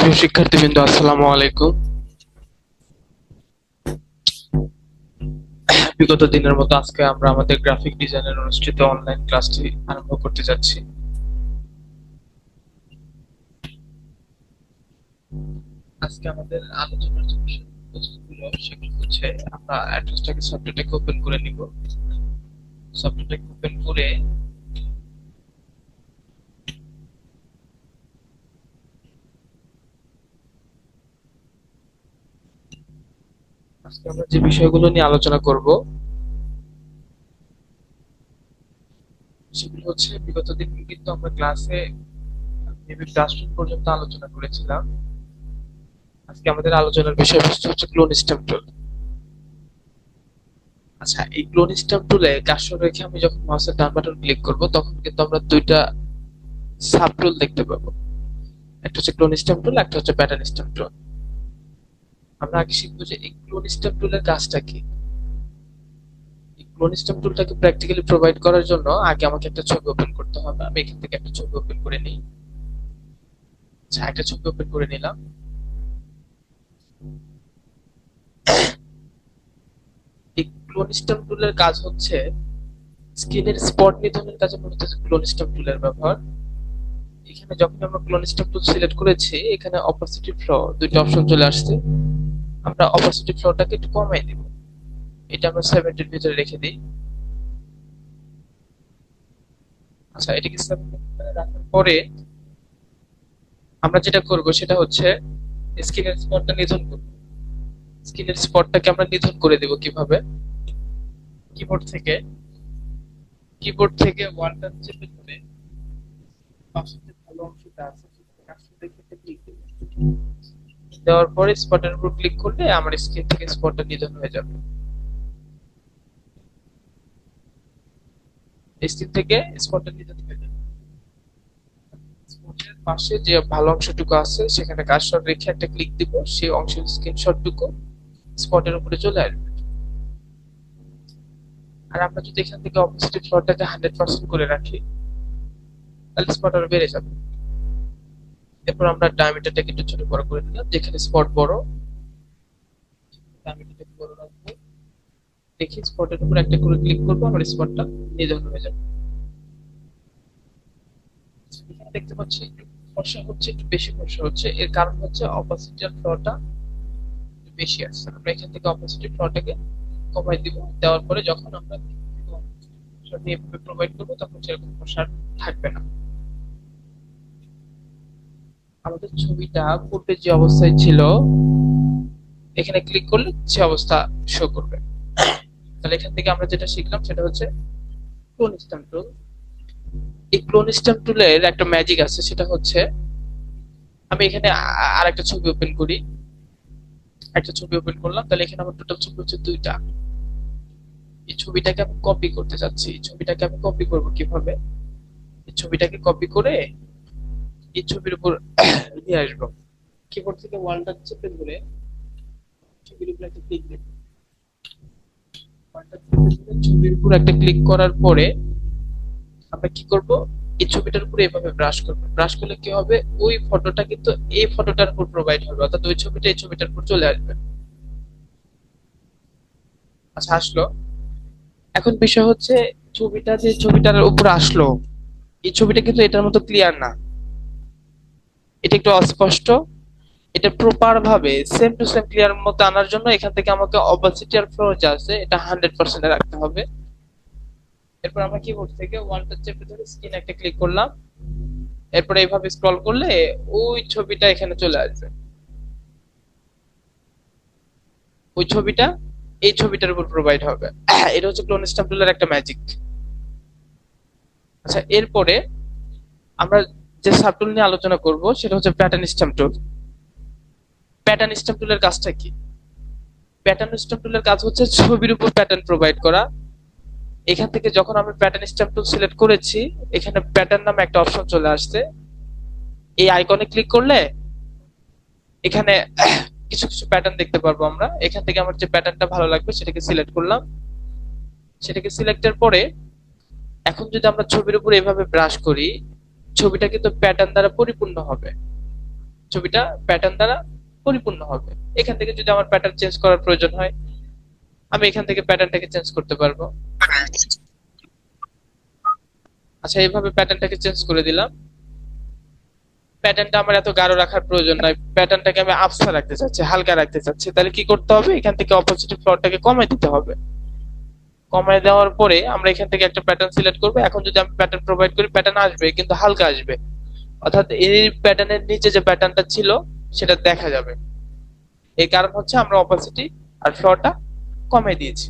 সুপ্রিয় শিক্ষার্থীবৃন্দ, আসসালামু আলাইকুম। বিগত দিনের মতো আজকে আমরা আমাদের গ্রাফিক ডিজাইনের অনুষ্ঠিত অনলাইন ক্লাসটি আরম্ভ করতে যাচ্ছি। আজকে আমাদের আলোচনার যে বিষয়বস্তুগুলো, সেগুলো হচ্ছে আমরা অ্যাড্রেসটাকে সফটওয়্যারটাকে ওপেন করে নিব। সফটওয়্যারটাকে ওপেন করে আজকে আমরা যে বিষয়গুলো নিয়ে আলোচনা করব, সেগুলো হচ্ছে বিগত দিন কিন্তু আমরা ক্লাসে ক্লাসরুম পর্যন্ত আলোচনা করেছিলাম। আজকে আমাদের আলোচনার বিষয়বস্তু হচ্ছে ক্লোন স্ট্যাম্প টুল আচ্ছা এই ক্লোন স্ট্যাম্প টুলে কার্সর রেখে আমি যখন মাউসের ডান বাটন ক্লিক করব, তখন কিন্তু আমরা দুইটা সাব টুল দেখতে পাবো। একটা হচ্ছে ক্লোন স্ট্যাম্প টুল একটা হচ্ছে প্যাটার্ন স্ট্যাম্প টুল আমরা আগে শিখব যে এই ক্লোন স্ট্যাম্প টুলের কাজটা কি। এই ক্লোন স্ট্যাম্প টুলটাকে প্র্যাকটিক্যালি প্রোভাইড করার জন্য আগে আমাকে একটা ছবি ওপেন করতে হবে। আমি এখান থেকে একটা ছবি ওপেন করে নিই। আচ্ছা একটা ছবি ওপেন করে নিলাম। এই ক্লোন স্ট্যাম্প টুলের কাজ হচ্ছে স্ক্রিনের স্পট নিধনের কাজে মূলত ক্লোন স্ট্যাম্প টুলের ব্যবহার। এখানে যখন আমরা ক্লোন স্ট্যাম্প টুল সিলেক্ট করেছি, এখানে অপাসিটি ফ্লো দুইটা অপশন চলে আসছে। আমরা অপাসিটি ফ্লোটাকে একটু কমাই দিব। এটা আমরা সেভেন্টির ভিতরে রেখে দিই। আচ্ছা এটাকে রাখার পরে আমরা যেটা করব সেটা হচ্ছে স্ক্রিনের স্পটটা নিধন করব। স্কিনের স্পটটাকে আমরা নিধন করে দেব কীভাবে? কিবোর্ড থেকে। কিবোর্ড থেকে ওয়ালটা চেপে ধরে পাশে ভালো অংশটা আছে, সেটাকে কাজটা দেখে ক্লিক দেব দেওয়ার পরে স্পটের উপর ক্লিক করলে আমার স্ক্রিন থেকে স্পটটা নিধন হয়ে যাবে। স্ক্রিন থেকে স্পটটা নিধন হয়ে যাবে। স্পটের পাশে যে ভালো অংশটুকু আছে, সেখানে কার্সর রেখে একটা ক্লিক দিব, সেই অংশের স্ক্রিনশটটুকু স্পটের উপরে চলে আসবে। আর আমরা যদি এখান থেকে অপোজিট ফ্লোরটাকে হান্ড্রেড পার্সেন্ট করে রাখি, তাহলে স্পট আরও বেড়ে যাবে। এরপর আমরা ডায়ামিটারটাকে একটু ছোট বড় করে দিলাম যেখানে স্পট বড়। ডায়ামিটারটাকে বড় রাখব। দেখি স্পটের উপর একটা করে ক্লিক করব, আমার স্পটটা নিধন হয়ে যাবে। দেখতে পাচ্ছি ফর্সা হচ্ছে, একটু বেশি ফর্সা হচ্ছে। এর কারণ হচ্ছে অপোজিটের ফ্লোরটা বেশি আসছে। আমরা এখান থেকে অপোজিট ফ্লোরটাকে কমাই দিব। দেওয়ার পরে যখন আমরা প্রোভাইড করব, তখন সেরকম ফর্সা থাকবে না। আমাদের ছবিটা পূর্বে যে অবস্থায় ছিল, এখানে ক্লিক করলে সে অবস্থা শো করবে। তাহলে এখান থেকে আমরা যেটা শিখলাম সেটা হচ্ছে ক্লোন স্ট্যাম্প টুল এই ক্লোন স্ট্যাম্প টুলের একটা ম্যাজিক আছে, সেটা হচ্ছে আমি এখানে আর একটা ছবি ওপেন করি। একটা ছবি ওপেন করলাম, তাহলে এখানে আমার টোটাল ছবি হচ্ছে দুইটা। এই ছবিটাকে আমি কপি করতে চাচ্ছি। ছবিটাকে আমি কপি করব কীভাবে? এই ছবিটাকে কপি করে এই ছবির উপর নিয়ে আসব। কিবোর্ড থেকে ওয়ালটা চেপে ধরে ছবির উপর একটা ক্লিক দেব চেপে ধরে ছবির উপর একটা ক্লিক করার পরে আমরা কি করব? এই ছবিটার উপরে এভাবে ব্রাশ করব। ব্রাশ করলে কি হবে? ওই ফটোটা কিন্তু এই ফটোটার উপর প্রোভাইড হবে। অর্থাৎ ওই ছবিটা এই ছবিটার উপর চলে আসবে। আচ্ছা আসলো। এখন বিষয় হচ্ছে ছবিটা যে ছবিটার উপর আসলো, এই ছবিটা কিন্তু এটার মতো ক্লিয়ার না। এটা একটু অস্পষ্ট। এটা প্রপার ভাবে সেম টু সেম ক্লিয়ার মতো আনার জন্য এখান থেকে আমাকে অপাসিটি আর ফ্লো যা আছে এটা হান্ড্রেড পার্সেন্ট রাখতে হবে। এরপর আমরা কিবোর্ড থেকে ওয়ানটা চেপে ধরে স্ক্রিন একটা ক্লিক করলাম। এরপর এইভাবে স্ক্রল করলে ওই ছবিটা এখানে চলে আসবে। ওই ছবিটা এই ছবিটার উপর প্রোভাইড হবে। এটা হচ্ছে ক্লোন স্ট্যাম্প টুলের একটা ম্যাজিক আচ্ছা এরপরে আমরা যে সাবটুল নিয়ে আলোচনা করব, সেটা হচ্ছে pattern stamp tool pattern stamp টুলের কাজটা কি? প্যাটার্ন স্ট্যাম্প টুলের কাজ হচ্ছে ছবির উপর প্যাটার্ন প্রোভাইড করা। এখান থেকে যখন আমি প্যাটার্ন স্ট্যাম্প টুল সিলেক্ট করেছি, এখানে প্যাটার্ন নামে একটা অপশন চলে আসছে। এই আইকনে ক্লিক করলে এখানে কিছু কিছু প্যাটার্ন দেখতে পারব আমরা। এখান থেকে আমার যে প্যাটার্নটা ভালো লাগবে, সেটাকে সিলেক্ট করলাম। সেটাকে সিলেক্টের পরে, এখন যদি আমরা ছবির উপর এভাবে ব্রাশ করি ছবিটা কিন্তু প্যাটার্ন দ্বারা পরিপূর্ণ হবে। ছবিটা প্যাটার্ন দ্বারা পরিপূর্ণ হবে। এখান থেকে যদি আমার প্যাটার্ন চেঞ্জ করার প্রয়োজন হয়, আমি এখান থেকে প্যাটার্নটাকে চেঞ্জ করতে পারব। আচ্ছা এইভাবে প্যাটার্নটাকে চেঞ্জ করে দিলাম। প্যাটার্নটা আমার এত গাঢ় রাখার প্রয়োজন নাই প্যাটার্নটাকে আমি আফসা রাখতে চাচ্ছি, হালকা রাখতে চাচ্ছি। তাহলে কি করতে হবে? এখান থেকে অপোজিট ফ্লোরটাকে কমাই দিতে হবে। কমায় দেওয়ার পরে আমরা এখান থেকে একটা প্যাটার্ন সিলেক্ট করব। এখন যদি আমি প্যাটার্ন প্রোভাইড করি প্যাটার্ন আসবে, কিন্তু হালকা আসবে। অর্থাৎ এই প্যাটার্নের নিচে যে প্যাটার্নটা ছিল, সেটা দেখা যাবে। এই কারণ হচ্ছে আমরা অপাসিটি আর ফ্লোরটা কমে দিয়েছি।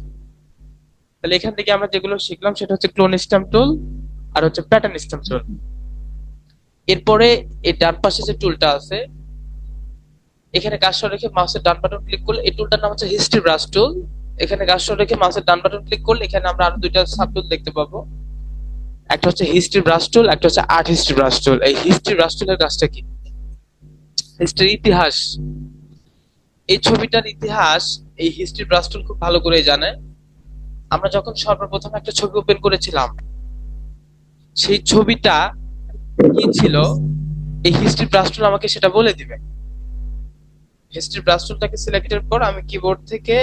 তাহলে এখান থেকে আমরা যেগুলো শিখলাম, সেটা হচ্ছে ক্লোন স্ট্যাম্প টুল আর হচ্ছে প্যাটার্ন স্ট্যাম্প টুল এরপরে এই ডান পাশে যে টুলটা আছে, এখানে কাজটা রেখে মাউসের ডান বাটন ক্লিক করলে এই টুলটার নাম হচ্ছে হিস্ট্রি ব্রাশ টুল এখানে কাজটা রেখে মাউসের ডান বাটন ক্লিক করলে এখানে আমরা আরও দুইটা সাব টুল দেখতে পাবো। একটা হচ্ছে হিস্ট্রি ব্রাশ টুল একটা হচ্ছে আর্ট হিস্ট্রি ব্রাশ টুল এই হিস্ট্রি ব্রাশ টুলের কাজটা কি? হিস্ট্রির ইতিহাস। এই ছবিটার ইতিহাস, এই হিস্ট্রি ব্রাশ টুল খুব ভালো করে জানে। আমরা যখন সর্বপ্রথম একটা ছবি ওপেন করেছিলাম, সেই ছবিটা কি ছিল? এই হিস্ট্রি ব্রাশ টুল আমাকে সেটা বলে দিবে। হিস্ট্রি ব্রাশ টুলটাকে সিলেক্টের পর আমি কিবোর্ড থেকে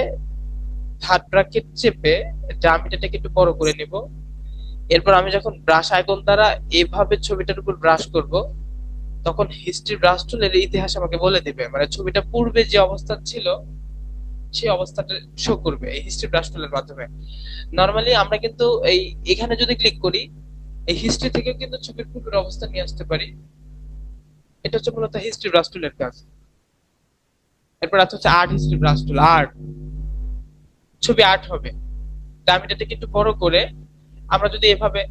থার্ড ব্র্যাকেট চেপে ডামিটাটাকে একটু বড় করে নিব। এরপর আমি যখন ব্রাশ আইকন দ্বারা এভাবে ছবিটার উপর ব্রাশ করব, তখন হিস্ট্রি ব্রাশ টুলের ইতিহাস আমাকে বলে দিবে। মানে ছবিটা পূর্বে যে অবস্থা ছিল, সেই অবস্থাটা শো করবে এই হিস্ট্রি ব্রাশ টুলের মাধ্যমে। নরমালি আমরা কিন্তু এই, এখানে যদি ক্লিক করি, এই হিস্ট্রি থেকে কিন্তু ছবির পূর্বের অবস্থা নিয়ে আসতে পারি। এটা হচ্ছে মূলত হিস্ট্রি ব্রাশ টুলের কাজ। এরপর আছে হচ্ছে art history brush tool art ছবি আর্ট হবে। তা এটাকে একটু বড় করে আমরা যদি এভাবে,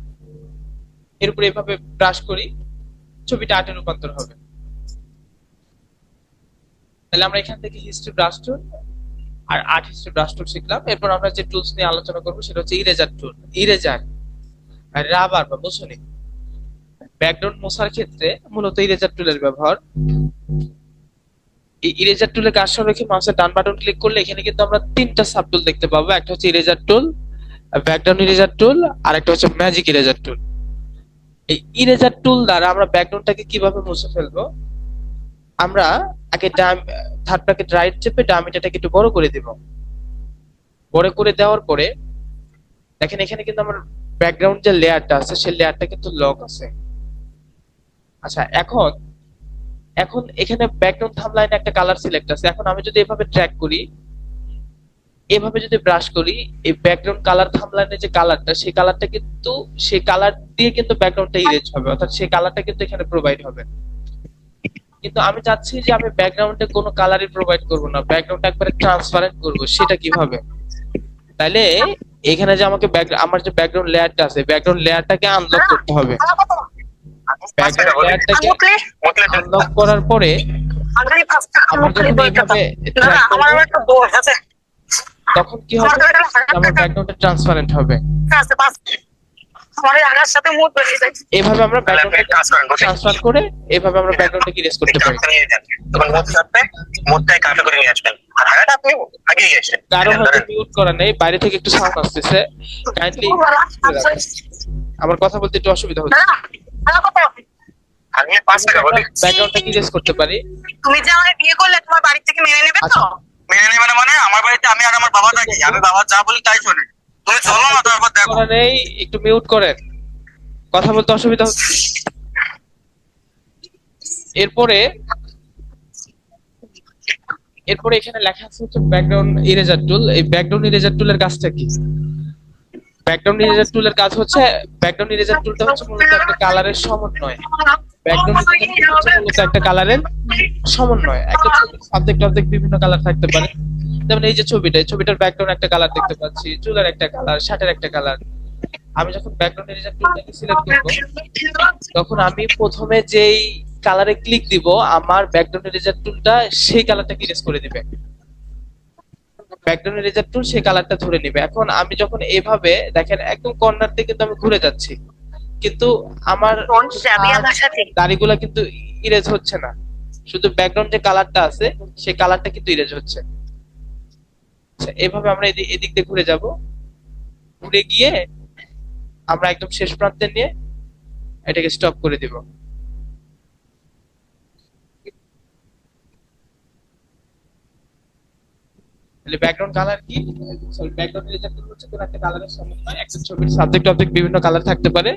এর উপরে এভাবে ব্রাশ করি, ছবিটা আর্টে রূপান্তর হবে। তাহলে আমরা এখান থেকে হিস্ট্রি ব্রাশ টুল আর আর্ট হিস্ট্রি ব্রাশ টুল শিখলাম। এরপর আমরা যে টুলস নিয়ে আলোচনা করব সেটা হচ্ছে ইরেজার টুল ইরেজার রাবার বা মোছনি ব্যাকগ্রাউন্ড মোছার ক্ষেত্রে মূলত ইরেজার টুলের ব্যবহার। ইরেজার টুলে কাজটা রেখে মাউসের ডান বাটন ক্লিক করলে এখানে কিন্তু আমরা তিনটা সাব টুল দেখতে পাবো। একটা হচ্ছে eraser tool background eraser tool আর একটা হচ্ছে ম্যাজিক ইরেজার টুল এই ইরেজার টুল দ্বারা আমরা ব্যাকগ্রাউন্ডটাকে কীভাবে মুছে ফেলব? আমরা আগে থার্ড ব্র্যাকেট রাইট চেপে ডামিটাটাকে একটু বড় করে দিব। বড় করে দেওয়ার পরে, দেখেন এখানে কিন্তু আমার ব্যাকগ্রাউন্ড যে লেয়ারটা আছে সেই লেয়ারটা কিন্তু লক আছে। আচ্ছা এখন এখন এখানে ব্যাকগ্রাউন্ড থামলাইনে একটা কালার সিলেক্ট আছে। এখন আমি যদি এভাবে ট্র্যাক করি এভাবে যদি ব্রাশ করি এই ব্যাকগ্রাউন্ড কালার থামলাইনে যে কালারটা সেই কালারটা কিন্তু সেই কালার দিয়ে কিন্তু ব্যাকগ্রাউন্ডটা ইরেজ হবে অর্থাৎ সেই কালারটা কিন্তু এখানে প্রোভাইড হবে। কিন্তু আমি চাচ্ছি যে আমি ব্যাকগ্রাউন্ডে কোনো কালারই প্রোভাইড করব না ব্যাকগ্রাউন্ড একবারে ট্রান্সপারেন্ট করব সেটা কীভাবে? তাইলে এখানে যে আমাকে আমার যে ব্যাকগ্রাউন্ড লেয়ারটা আছে ব্যাকগ্রাউন্ড লেয়ারটাকে আনলক করতে হবে। লেয়ারটাকে আনলক করার পরে তখন কি হবে? আমার ব্যাকগ্রাউন্ডটা ট্রান্সপারেন্ট হবে। এভাবে আমরা ট্রান্সফার করে এভাবে আমরা ব্যাকগ্রাউন্ডটাকে ইরেজ করতে পারি। কারও হয়তো মিউট করা নেই বাইরে থেকে একটু সাউন্ড আসতেছে। কাইন্ডলি আমার কথা বলতে একটু অসুবিধা হচ্ছে। করতে পারি? তুমি যে আমাকে বিয়ে করলে তোমার বাড়ি থেকে মেনে নেবে তো? আচ্ছা। মেনে নেবে না মানে আমার বাড়িতে আমি আর আমার বাবা থাকি। আমি বাবা যা বলি তাই শোনে। তুমি চলো না তারপর দেখো। নেই একটু মিউট করেন। কথা বলতে অসুবিধা হচ্ছে। এরপরে এরপরে এখানে লেখা আছে হচ্ছে ব্যাকগ্রাউন্ড ইরেজার টুল এই ব্যাকগ্রাউন্ড ইরেজার টুলের কাজটা কি? ব্যাকগ্রাউন্ড ইরেজার টুলের কাজ হচ্ছে ব্যাকগ্রাউন্ড ইরেজার টুলটা হচ্ছে মূলত একটা কালারের সমন্বয়। ব্যাকগ্রাউন্ড ইরেজার হচ্ছে মূলত একটা কালারের সমন্বয়। একটা ছবির সাবজেক্ট অবজেক্ট বিভিন্ন কালার থাকতে পারে। যেমন এই যে ছবিটা, এই ছবিটার ব্যাকগ্রাউন্ড একটা কালার দেখতে পাচ্ছি, চুলের একটা কালার শার্টের একটা কালার আমি যখন ব্যাকগ্রাউন্ড ইরেজার টুলটাকে সিলেক্ট করব, তখন আমি প্রথমে যেই কালারে ক্লিক দিব, আমার ব্যাকগ্রাউন্ড ইরেজার টুলটা সেই কালারটাকে ইরেজ করে দিবে। ব্যাকগ্রাউন্ড ইরেজার টুল সেই কালারটা ধরে নিবে। এখন আমি যখন এভাবে দেখেন একদম কর্নার থেকে কিন্তু আমি ঘুরে যাচ্ছি। কিন্তু আমার দাড়িগুলা কিন্তু ইরেজ হচ্ছে না। শুধু ব্যাকগ্রাউন্ড যে কালারটা আছে সেই কালারটা কিন্তু ইরেজ হচ্ছে। আচ্ছা, এভাবে আমরা এদিক এদিক দিয়ে ঘুরে যাব। ঘুরে গিয়ে আমরা একদম শেষ প্রান্তে নিয়ে এটাকে স্টপ করে দিব। তাহলে ব্যাকগ্রাউন্ড কালার কি? সরি ব্যাকগ্রাউন্ড ইরেজার হচ্ছে কোন একটা কালারের সমন্বয় একটা ছবির সাবজেক্ট অবজেক্ট বিভিন্ন কালার থাকতে পারে।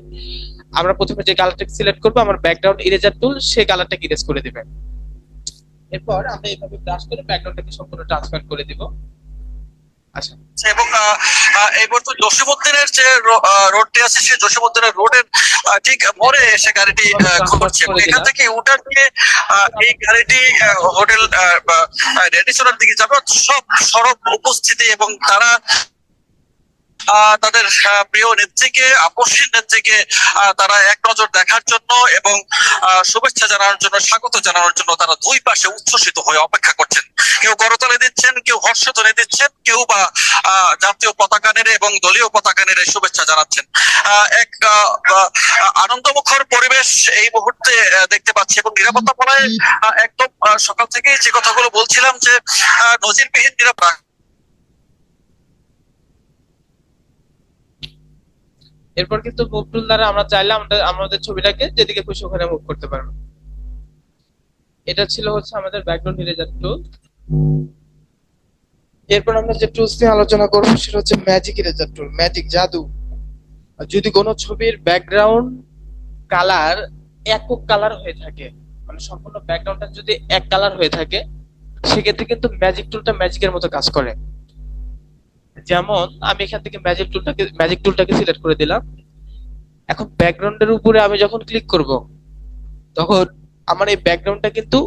আমরা প্রথমে যে কালারটা সিলেক্ট করব, আমার ব্যাকগ্রাউন্ড ইরেজার টুল সেই কালারটাকে ইরেজ করে দিবে। এরপর আমরা এইভাবে ব্রাশ করে ব্যাকগ্রাউন্ডটাকে সম্পূর্ণ ট্রান্সফার করে দিব। আচ্ছা। এবং আহ, আহ, এবার তো জসীমউদ্দিনের যে রোডটি আছে সেই জসীমউদ্দিনের রোডের ঠিক পরে এসে গাড়িটি ঘুরছে এখান থেকে উঠার দিয়ে আহ, এই গাড়িটি হোটেল রেডিসনের দিকে যাবে। সব সড়ক উপস্থিতি এবং তারা তাদের প্রিয় নেত্রীকে আপসীর নেত্রীকে তারা এক নজর দেখার জন্য এবং শুভেচ্ছা জানানোর জন্য স্বাগত জানানোর জন্য তারা দুই পাশে উচ্ছ্বসিত হয়ে অপেক্ষা করছেন। কেউ করতালে দিচ্ছেন কেউ হর্ষধ্বনি দিচ্ছেন কেউ বা জাতীয় পতাকা নেড়ে এবং দলীয় পতাকা নেড়ে শুভেচ্ছা জানাচ্ছেন। এক আনন্দমুখর পরিবেশ এই মুহূর্তে দেখতে পাচ্ছি এবং নিরাপত্তা আহ, একদম সকাল থেকেই যে কথাগুলো বলছিলাম যে নজিরবিহীন নিরাপত্তা এরপর কিন্তু মুভ টুল দ্বারা আমরা চাইলে আমরা আমাদের ছবিটাকে যেদিকে খুশি ওখানে মুভ করতে পারব। এটা ছিল হচ্ছে আমাদের ব্যাকগ্রাউন্ড ইরেজার টুল এরপর আমরা যে টুলস নিয়ে আলোচনা করব, সেটা হচ্ছে ম্যাজিক ইরেজার টুল ম্যাজিক জাদু। যদি কোনো ছবির ব্যাকগ্রাউন্ড কালার একক কালার হয়ে থাকে মানে সম্পূর্ণ ব্যাকগ্রাউন্ডটা যদি এক কালার হয়ে থাকে, সেক্ষেত্রে কিন্তু ম্যাজিক টুলটা ম্যাজিকের মতো কাজ করে। যেমন আমি এখান থেকে ম্যাজিক টুলটাকে ম্যাজিক টুলটাকে সিলেক্ট করে দিলাম। এখন ব্যাকগ্রাউন্ডের উপরে আমি যখন ক্লিক করব, তখন আমার এই ব্যাকগ্রাউন্ডটা কিন্তু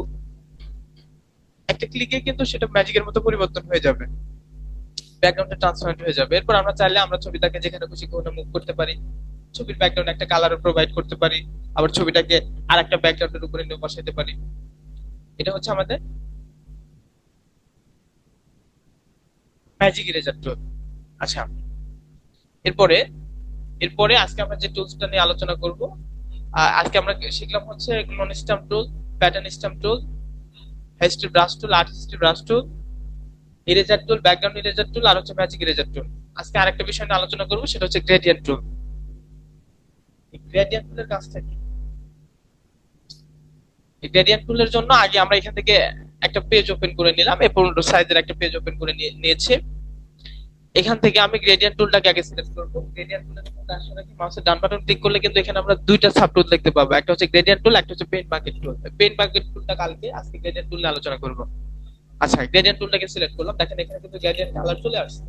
একটা ক্লিকে কিন্তু সেটা ম্যাজিকের মতো পরিবর্তন হয়ে যাবে। ব্যাকগ্রাউন্ডটা ট্রান্সপারেন্ট হয়ে যাবে। এরপর আমরা চাইলে আমরা ছবিটাকে যেখানে খুশি কোনো মুভ করতে পারি। ছবির ব্যাকগ্রাউন্ড একটা কালার প্রোভাইড করতে পারি। আবার ছবিটাকে আর একটা ব্যাকগ্রাউন্ডের উপরে নিয়ে বসাতে পারি। এটা হচ্ছে আমাদের ম্যাজিক ইরেজার টুল আচ্ছা। এরপরে এরপরে আজকে আমরা যে টুলসটা নিয়ে আলোচনা করব আজকে আমরা শিখলাম হচ্ছে non stamp tool pattern stamp tool history brush tool art history brush tool eraser tool background eraser tool আর হচ্ছে ম্যাজিক ইরেজার টুল আজকে আরেকটা বিষয় নিয়ে আলোচনা করব, সেটা হচ্ছে গ্রেডিয়েন্ট টুল গ্রেডিয়েন্ট টুলের কাজটা কি? এই গ্রেডিয়েন্ট টুলের জন্য আগে আমরা এখান থেকে একটা পেজ ওপেন করে নিলাম এ পনেরো সাইজের একটা পেজ ওপেন করে নিয়ে- নিয়েছি। এখান থেকে আমি গ্রেডিয়েন্ট টুলটাকে আগে সিলেক্ট করব। গ্রেডিয়েন্ট কাজ করে কি মাউসের ডান বাটন ক্লিক করলে কিন্তু এখানে আমরা দুইটা সাব টুল দেখতে পাবো। একটা হচ্ছে গ্রেডিয়েন্ট টুল একটা হচ্ছে paint bucket tool paint bucket টুলটা কালকে আজকে গ্রেডিয়েন্ট টুল নিয়ে আলোচনা করব। আচ্ছা গ্রেডিয়েন্ট টুলটাকে সিলেক্ট করলাম। দেখেন এখানে কিন্তু গ্রেডিয়েন্ট কালার চলে আসছে।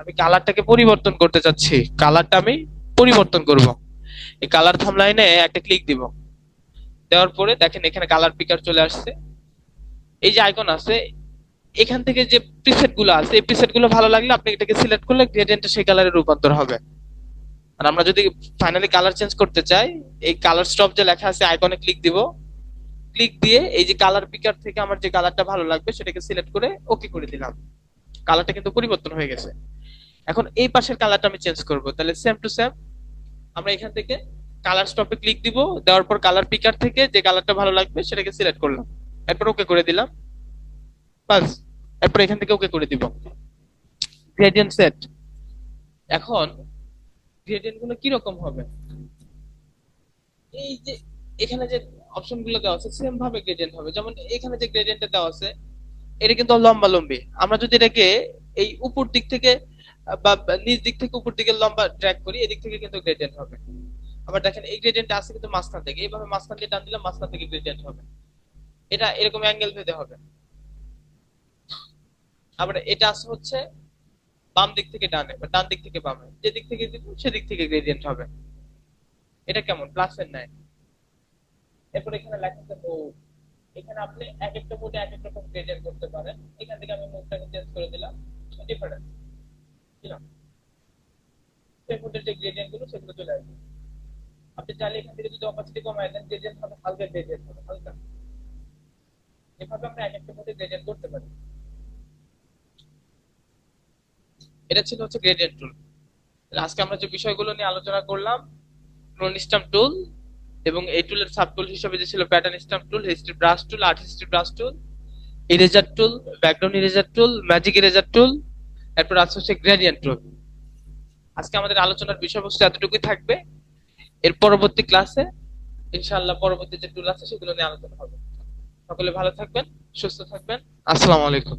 আমি কালারটাকে পরিবর্তন করতে চাচ্ছি। কালারটা আমি পরিবর্তন করব। এই কালার থামলাইনে একটা ক্লিক দিব। দেওয়ার পরে দেখেন এখানে কালার পিকার চলে আসছে। এই যে আইকন আছে এখান থেকে যে প্রিসেটগুলো আছে, এই প্রিসেটগুলো ভালো লাগলে আপনি এটাকে সিলেক্ট করলে গ্রেডিয়েন্টটা সেই কালারে রূপান্তর হবে। আর আমরা যদি ফাইনালি কালার চেঞ্জ করতে চাই, এই কালার স্টপ যে লেখা আছে আইকনে ক্লিক দিব। ক্লিক দিয়ে এই যে কালার পিকার থেকে আমার যে কালারটা ভালো লাগবে, সেটাকে সিলেক্ট করে ওকে করে দিলাম। কালারটা কিন্তু পরিবর্তন হয়ে গেছে। এখন এই পাশের কালারটা আমি চেঞ্জ করব। তাহলে সেম টু সেম আমরা এখান থেকে কালার স্টপে ক্লিক দিব। দেওয়ার পর কালার পিকার থেকে যে কালারটা ভালো লাগবে, সেটাকে সিলেক্ট করলাম। এরপর ওকে করে দিলাম। বাস। এরপর এখান থেকে ওকে করে দিব। গ্রেডিয়েন্ট সেট এখন গ্রেডিয়েন্টগুলো কি রকম হবে? এই যে এখানে যে অপশনগুলো দেওয়া আছে সেম ভাবে গ্রেডিয়েন্ট হবে। যেমন এখানে যে গ্রেডিয়েন্টটা দেওয়া আছে, এটা কিন্তু লম্বা লম্বি আমরা যদি এটাকে এই উপর দিক থেকে, বা নিচ দিক থেকে উপর দিকে লম্বা ট্র্যাক করি, এদিক থেকে কিন্তু গ্রেডিয়েন্ট হবে। আবার দেখেন, এই গ্রেডিয়েন্ট আছে কিন্তু মাঝখান থেকে। এইভাবে মাঝখান দিয়ে টান দিলে মাঝখান থেকে গ্রেডিয়েন্ট হবে। এটা এরকম অ্যাঙ্গেল ভেদে হবে। আবার এটা আছে হচ্ছে বাম দিক থেকে ডানে বা ডান দিক থেকে বামে। যে দিক থেকে দিব সেদিক থেকে গ্রেডিয়েন্ট হবে। এটা কেমন? প্লাস এর নাই এরপর এখানে লেখা আছে মোড এখানে আপনি এক একটা মোডে এক এক রকম গ্রেডিয়েন্ট করতে পারেন। এখান থেকে আমি মোডটাকে চেঞ্জ করে দিলাম। ডিফারেন্স দিলাম সেই মোডের যে গ্রেডিয়েন্টগুলো, সেগুলো চলে আসবে। আপনি চাইলে এখান থেকে যদি অপাসিটি কমায় দেন গ্রেডিয়েন্ট হবে, হালকা গ্রেডিয়েন্ট হবে, হালকা। এভাবে আমরা এক একটা মোডে গ্রেডিয়েন্ট করতে পারি। এটা ছিল হচ্ছে গ্রেডিয়েন্ট টুল আজকে আমরা যে বিষয়গুলো নিয়ে আলোচনা করলাম ক্লোন টুল এবং এই টুলের সাব টুল হিসেবে যে ছিল pattern stamp tool history brush tool art history brush tool eraser tool background eraser tool magic eraser tool এরপর আছে হচ্ছে গ্রেডিয়েন্ট টুল আজকে আমাদের আলোচনার বিষয়বস্তু এতটুকুই থাকবে। এর পরবর্তী ক্লাসে ইনশাআল্লাহ পরবর্তী যে টুল আছে সেগুলো নিয়ে আলোচনা হবে। সকলে ভালো থাকবেন, সুস্থ থাকবেন। আসসালামু আলাইকুম।